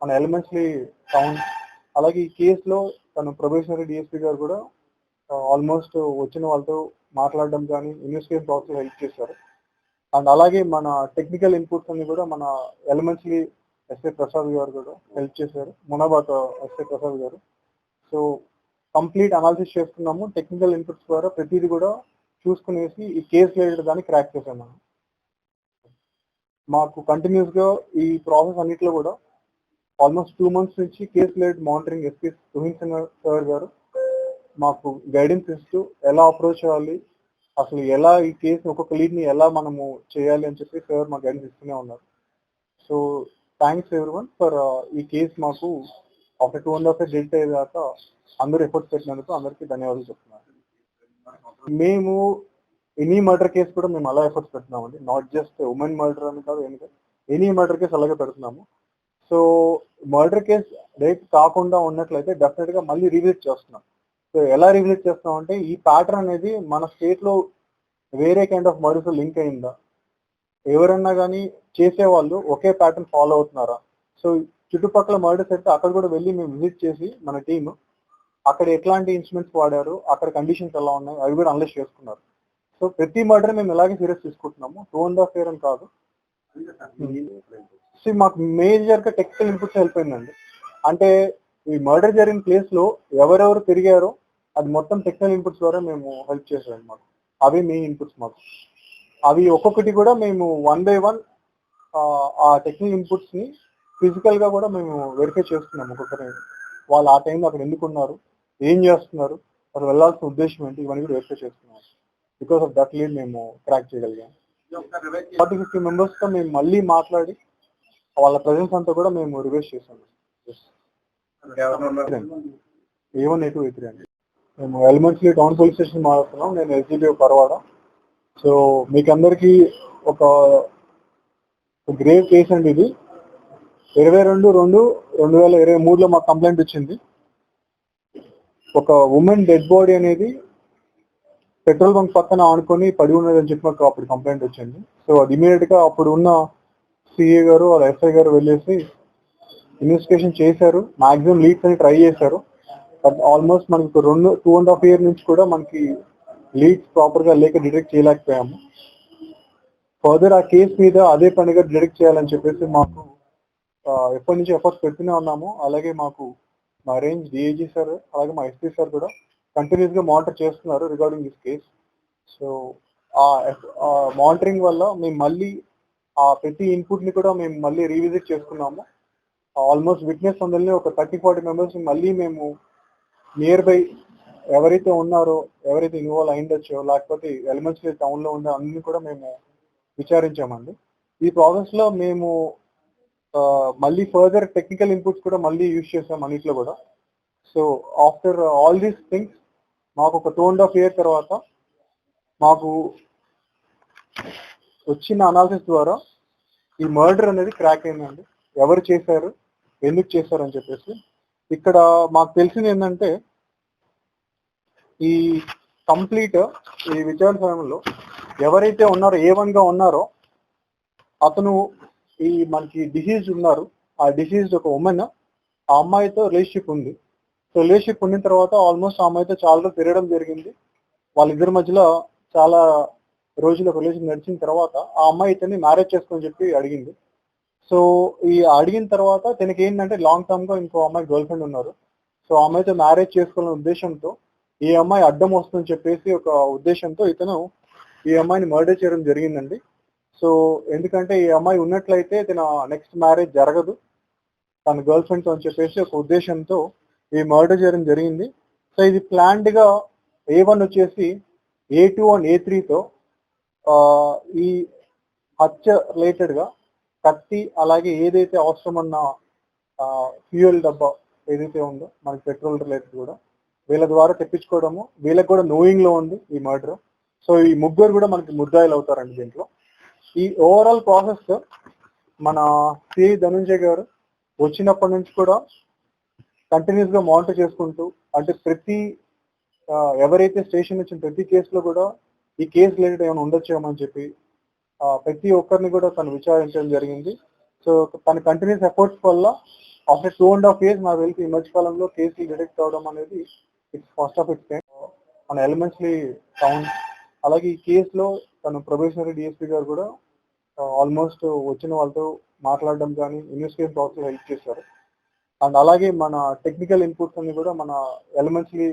మన ఎలిమెంట్స్లీ టౌన్ అలాగే ఈ కేసులో తను ప్రొబేషనరీ డిఎస్పీ గారు కూడా ఆల్మోస్ట్ వచ్చిన వాళ్ళతో మాట్లాడడం కానీ ఇన్వెస్టిగేషన్ ప్రాసెస్ హెల్ప్ చేశారు. అండ్ అలాగే మన టెక్నికల్ ఇన్పుట్స్ అన్ని కూడా మన ఎలిమెంట్స్లీ ఎస్ఏ ప్రసాద్ గారు కూడా హెల్ప్ చేశారు. మునాబాద్ ఎస్ఏ ప్రసాద్ గారు. సో కంప్లీట్ అనాలిసిస్ చేసుకున్నాము టెక్నికల్ ఇన్పుట్స్ ద్వారా ప్రతిదీ కూడా చూసుకునేసి ఈ కేసు రిలేటెడ్ దాన్ని క్రాక్ చేసాం మనం. మాకు కంటిన్యూస్గా ఈ ప్రాసెస్ అన్నిట్లో కూడా ఆల్మోస్ట్ టూ మంత్స్ నుంచి case related monitoring SP Suheen Singh sir గారు మాకు గైడెన్స్ ఇస్తూ ఎలా అప్రోచ్ అవ్వాలి అసలు ఎలా ఈ కేసు ఒక్కొక్క లీడ్ని ఎలా మనము చేయాలి అని చెప్పి సార్ మాకు గైడెన్స్ ఇస్తూనే ఉన్నారు. So thanks every one for ఈ కేసు మాకు ఆఫ్టర్ టూ అండ్ హాఫ్ డెల్ట్ డెలిట్ అయ్యేదాకా అందరూ ఎఫర్ట్స్ పెట్టినందుకు అందరికీ ధన్యవాదాలు చెప్తున్నారు మేము ఎనీ మర్డర్ కేసు కూడా మేము అలా ఎఫర్ట్స్ పెడుతున్నామండి. నాట్ జస్ట్ ఉమెన్ మర్డర్ అని కాదు ఏమి కాదు ఎనీ మర్డర్ కేసు అలాగే పెడుతున్నాము. సో మర్డర్ కేస్ రేట్ కాకుండా ఉన్నట్లయితే డెఫినెట్గా మళ్ళీ రివిజిట్ చేస్తున్నాం. సో ఎలా రివిజిట్ చేస్తున్నాం అంటే ఈ ప్యాటర్న్ అనేది మన స్టేట్లో వేరే కైండ్ ఆఫ్ మర్డర్స్ లింక్ అయిందా? ఎవరన్నా కానీ చేసేవాళ్ళు ఒకే ప్యాటర్న్ ఫాలో అవుతున్నారా? సో చుట్టుపక్కల మర్డర్స్ అయితే అక్కడ కూడా వెళ్ళి మేము విజిట్ చేసి మన టీమ్ అక్కడ ఎట్లాంటి ఇన్స్ట్రుమెంట్స్ వాడారు అక్కడ కండిషన్స్ ఎలా ఉన్నాయి అవి కూడా అనలైజ్ చేసుకున్నారు. సో ప్రతి మర్డర్ మేము ఎలాగే సీరియస్ తీసుకుంటున్నాము. టూ అండ్ హాఫ్ ఇయర్ అని కాదు. సో మాకు మేజర్గా టెక్నికల్ ఇన్పుట్స్ హెల్ప్ అయిందండి అంటే ఈ మర్డర్ జరిగిన ప్లేస్లో ఎవరెవరు తిరిగారో అది మొత్తం టెక్నికల్ ఇన్పుట్స్ ద్వారా మేము హెల్ప్ చేసాం మాకు. అవి మీ ఇన్పుట్స్ మాకు. అవి ఒక్కొక్కటి కూడా మేము వన్ బై వన్ ఆ టెక్నికల్ ఇన్పుట్స్ని ఫిజికల్గా కూడా మేము వెరిఫై చేస్తున్నాం ఒక్కొక్కరి. వాళ్ళు ఆ టైంలో అక్కడ ఎందుకు ఉన్నారు ఏం చేస్తున్నారు అక్కడ వెళ్ళాల్సిన ఉద్దేశం ఏంటి ఇవన్నీ కూడా వెరిఫై చేస్తున్నాం బికాస్ ఆఫ్ దట్ లీడ్ మేము ట్రాక్ చేయగలిగాం. ఫార్టీ ఫిఫ్టీ మెంబర్స్తో మేము మళ్ళీ మాట్లాడి వాళ్ళ ప్రజెన్స్ అంతా కూడా మేము రివైజ్ చేసాం A one A two A three అండి. మేము ఎలిమెంట్స్లీ టౌన్ పోలీస్ స్టేషన్ మాట్లాడుతున్నాం. నేను ఎస్జీబీ పర్వాడ సో మీకు అందరికీ ఒక గ్రేవ్ కేసు అండి ఇది. ఇరవై రెండు రెండు రెండు వేల ఇరవై మూడులో మాకు కంప్లైంట్ వచ్చింది. ఒక ఉమెన్ డెడ్ బాడీ అనేది పెట్రోల్ బంక్ పక్కన ఆనుకొని పడి ఉన్నదని చెప్పి మాకు అప్పుడు కంప్లైంట్ వచ్చింది. సో అది ఇమీడియట్గా అప్పుడు ఉన్న సిఏ గారు వాళ్ళ ఎస్ఐ గారు వెళ్ళేసి ఇన్వెస్టిగేషన్ చేశారు. మాక్సిమం లీడ్స్ అని ట్రై చేశారు. బట్ ఆల్మోస్ట్ మనకి రెండు టూ అండ్ హాఫ్ ఇయర్ నుంచి కూడా మనకి లీడ్స్ ప్రాపర్గా లేక డిటెక్ట్ చేయలేకపోయాము. ఫర్దర్ ఆ కేసు మీద అదే పనిగా డిటెక్ట్ చేయాలని చెప్పేసి మాకు ఎప్పటి నుంచి ఎఫర్ట్స్ పెడుతూనే ఉన్నాము. అలాగే మాకు మా రేంజ్ డిఏజీ సార్ అలాగే మా ఎస్పీ సార్ కూడా కంటిన్యూస్గా మానిటర్ చేస్తున్నారు రిగార్డింగ్ దిస్ కేస్ సో ఆ మానిటరింగ్ వల్ల మేము మళ్ళీ ఆ ప్రతి ఇన్పుట్ని కూడా మేము మళ్ళీ రీవిజిట్ చేసుకున్నాము. ఆల్మోస్ట్ విట్నెస్ అందరినీ ఒక థర్టీ ఫార్టీ మెంబర్స్ మళ్ళీ మేము నియర్ బై ఎవరైతే ఉన్నారో ఎవరైతే ఇన్వాల్వ్ అయిండొచ్చో లేకపోతే ఎలిమెంట్స్ టౌన్లో ఉందో అన్ని కూడా మేము విచారించామండి. ఈ ప్రాసెస్లో మేము మళ్ళీ ఫర్దర్ టెక్నికల్ ఇన్పుట్స్ కూడా మళ్ళీ యూజ్ చేసాం అన్నిట్లో కూడా. So after all these things మాకు ఒక టూ అండ్ హాఫ్ ఇయర్ తర్వాత మాకు వచ్చిన అనాలిసిస్ ద్వారా ఈ మర్డర్ అనేది క్రాక్ అయిందండి. ఎవరు చేశారు? ఎందుకు చేశారు అని చెప్పేసి. ఇక్కడ మాకు తెలిసింది ఏంటంటే ఈ కంప్లీట్ ఈ విచారణ సమయంలో ఎవరైతే ఉన్నారో ఏ వన్గా ఉన్నారో అతను ఈ మనకి డిసీజ్ ఉన్నారు. ఆ డిసీజ్ ఒక ఉమెన్ ఆ అమ్మాయితో రిలేషన్షిప్ ఉంది. సో రిలేషన్షిప్ ఉన్న తర్వాత ఆల్మోస్ట్ ఆ అమ్మాయితో చాలా తిరగడం జరిగింది. వాళ్ళిద్దరి మధ్యలో చాలా రోజుల రిలేషన్ నడిచిన తర్వాత ఆ అమ్మాయి ఇతన్ని మ్యారేజ్ చేసుకొని చెప్పి అడిగింది. సో ఈ అడిగిన తర్వాత తనకి ఏంటంటే లాంగ్ టర్మ్గా ఇంకో అమ్మాయి గర్ల్ ఫ్రెండ్ ఉన్నారు. సో ఆ అమ్మాయితో మ్యారేజ్ చేసుకోవాలనే ఉద్దేశంతో ఈ అమ్మాయి అడ్డం వస్తుందని చెప్పేసి ఒక ఉద్దేశంతో ఇతను ఈ అమ్మాయిని మర్డర్ చేయడం జరిగిందండి. సో ఎందుకంటే ఈ అమ్మాయి ఉన్నట్లయితే తన నెక్స్ట్ మ్యారేజ్ జరగదు. తన గర్ల్ ఫ్రెండ్తో అని చెప్పేసి ఒక ఉద్దేశంతో ఈ మర్డర్ చేయడం జరిగింది. సో ఇది ప్లాన్డ్గా ఏ వన్ వచ్చేసి ఏ టూ అండ్ ఏ త్రీతో ఈ హత్య రిలేటెడ్గా కత్తి అలాగే ఏదైతే అవసరమన్న ఫ్యూయల్ డబ్బా ఏదైతే ఉందో మనకి పెట్రోల్ రిలేటెడ్ కూడా వీళ్ళ ద్వారా తెప్పించుకోవడము వీళ్ళకి కూడా నోయింగ్లో ఉంది ఈ మర్డర్. సో ఈ ముగ్గురు కూడా మనకి ముద్దాయిలు అవుతారండి దీంట్లో. ఈ ఓవరాల్ ప్రాసెస్ మన సి ధనుంజయ్ గారు వచ్చినప్పటి నుంచి కూడా కంటిన్యూస్గా మానిటర్ చేసుకుంటూ అంటే ప్రతి ఎవరైతే స్టేషన్ వచ్చిన ప్రతి కేసులో కూడా ఈ కేసు రిలేటెడ్ ఏమైనా ఉండొచ్చేమని చెప్పి ప్రతి ఒక్కరిని కూడా తను విచారించడం జరిగింది. సో తన కంటిన్యూస్ ఎఫర్ట్స్ వల్ల after two and half years నాకు తెలిసి ఈ మధ్య కాలంలో కేసులు డిటెక్ట్ అవడం అనేది ఇట్స్ ఫస్ట్ ఆఫ్ ఇట్స్ మన ఎలిమెంట్స్లీ టౌన్ అలాగే ఈ కేసులో తను ప్రొబేషనరీ డిఎస్పీ గారు కూడా ఆల్మోస్ట్ వచ్చిన వాళ్ళతో మాట్లాడడం కానీ ఇన్వెస్టిగేషన్ ప్రాసెస్ హెల్ప్ చేశారు. అండ్ అలాగే మన టెక్నికల్ ఇన్పుట్స్ అన్ని కూడా మన ఎలిమెంట్స్లీ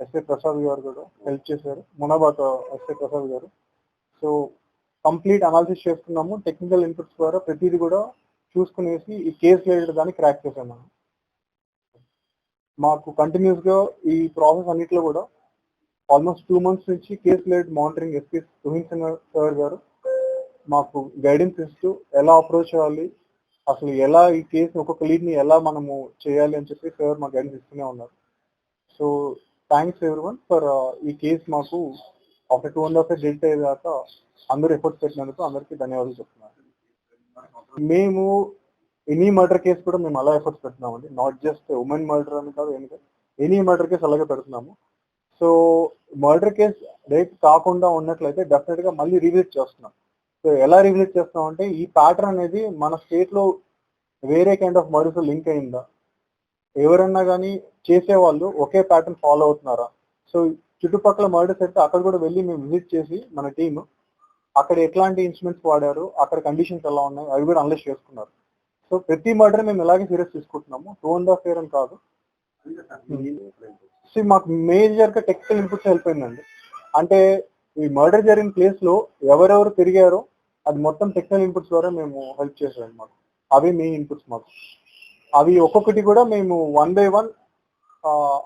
ఎస్ఏ ప్రసాద్ గారు కూడా హెల్ప్ చేశారు. మునాబాద్ ఎస్ఏ ప్రసాద్ గారు. సో కంప్లీట్ అనాలిసిస్ చేసుకున్నాము టెక్నికల్ ఇన్పుట్స్ ద్వారా ప్రతిదీ కూడా చూసుకునేసి ఈ కేసు రిలేటెడ్ దాన్ని క్రాక్ చేశాం మనం. మాకు కంటిన్యూస్గా ఈ ప్రాసెస్ అన్నిట్లో కూడా ఆల్మోస్ట్ టూ మంత్స్ నుంచి case related monitoring SP Tuhin Singh sir గారు మాకు గైడెన్స్ ఇస్తూ ఎలా అప్రోచ్ అవ్వాలి అసలు ఎలా ఈ కేసు ఒక్కొక్క లీడ్ని ఎలా మనము చేయాలి అని చెప్పి సార్ మాకు గైడెన్స్ ఇస్తూనే ఉన్నారు. సో థ్యాంక్స్ వన్ ఫర్ ఈ కేసు మాకు after two and half date అయ్యే అయ్యేదాకా అందరూ ఎఫర్ట్స్ పెట్టినందుకు అందరికీ ధన్యవాదాలు చెప్తున్నాను. మేము ఎనీ మర్డర్ కేసు కూడా మేము అలా ఎఫర్ట్స్ పెడుతున్నామండి. నాట్ జస్ట్ ఉమెన్ మర్డర్ అని కాదు ఏమి కాదు ఎనీ మర్డర్ కేసు అలాగే పెడుతున్నాము. సో మర్డర్ కేసు రేట్ కాకుండా ఉన్నట్లయితే డెఫినెట్గా మళ్ళీ రివిజిట్ చేస్తున్నాం. సో ఎలా రివిజిట్ చేస్తున్నాం అంటే ఈ ప్యాటర్న్ అనేది మన స్టేట్లో వేరే కైండ్ ఆఫ్ మర్డర్స్ లింక్ అయిందా? ఎవరన్నా కానీ చేసేవాళ్ళు ఒకే ప్యాటర్న్ ఫాలో అవుతున్నారా? సో చుట్టుపక్కల మర్డర్స్ అయితే అక్కడ కూడా వెళ్ళి మేము విజిట్ చేసి మన టీమ్ అక్కడ ఎట్లాంటి ఇన్స్ట్రుమెంట్స్ వాడారు అక్కడ కండిషన్స్ ఎలా ఉన్నాయి అవి కూడా అనలైజ్ చేసుకున్నారు. సో ప్రతి మర్డర్ మేము ఇలాగే సీరియస్ తీసుకుంటున్నాము? టూ అండ్ హాఫ్ ఇయర్ అని కాదు. సో మాకు మేజర్గా టెక్నికల్ ఇన్పుట్స్ హెల్ప్ అయిందండి. అంటే ఈ మర్డర్ జరిగిన ప్లేస్లో ఎవరెవరు తిరిగారో అది మొత్తం టెక్నికల్ ఇన్పుట్స్ ద్వారా మేము హెల్ప్ చేసాం మాకు అవి మెయిన్ ఇన్పుట్స్ మాకు. అవి ఒక్కొక్కటి కూడా మేము వన్ బై వన్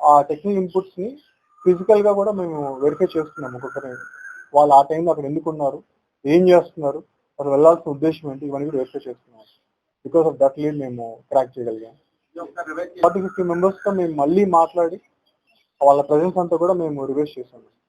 ఆ టెక్నికల్ ఇన్పుట్స్ని ఫిజికల్గా కూడా మేము వెరిఫై చేస్తున్నాం ఒక్కొక్కరి వాళ్ళు ఆ టైంలో అక్కడ ఎందుకు ఉన్నారు ఏం చేస్తున్నారు వాళ్ళు వెళ్ళాల్సిన ఉద్దేశం ఏంటి ఇవన్నీ కూడా వెరిఫై చేస్తున్నాం. బికాస్ ఆఫ్ దట్ లీడ్ మేము ట్రాక్ చేయగలిగాం. ఫార్టీ ఫిఫ్టీ మెంబర్స్తో మేము మళ్ళీ మాట్లాడి వాళ్ళ ప్రజెన్స్ అంతా కూడా మేము రివైజ్ చేసాము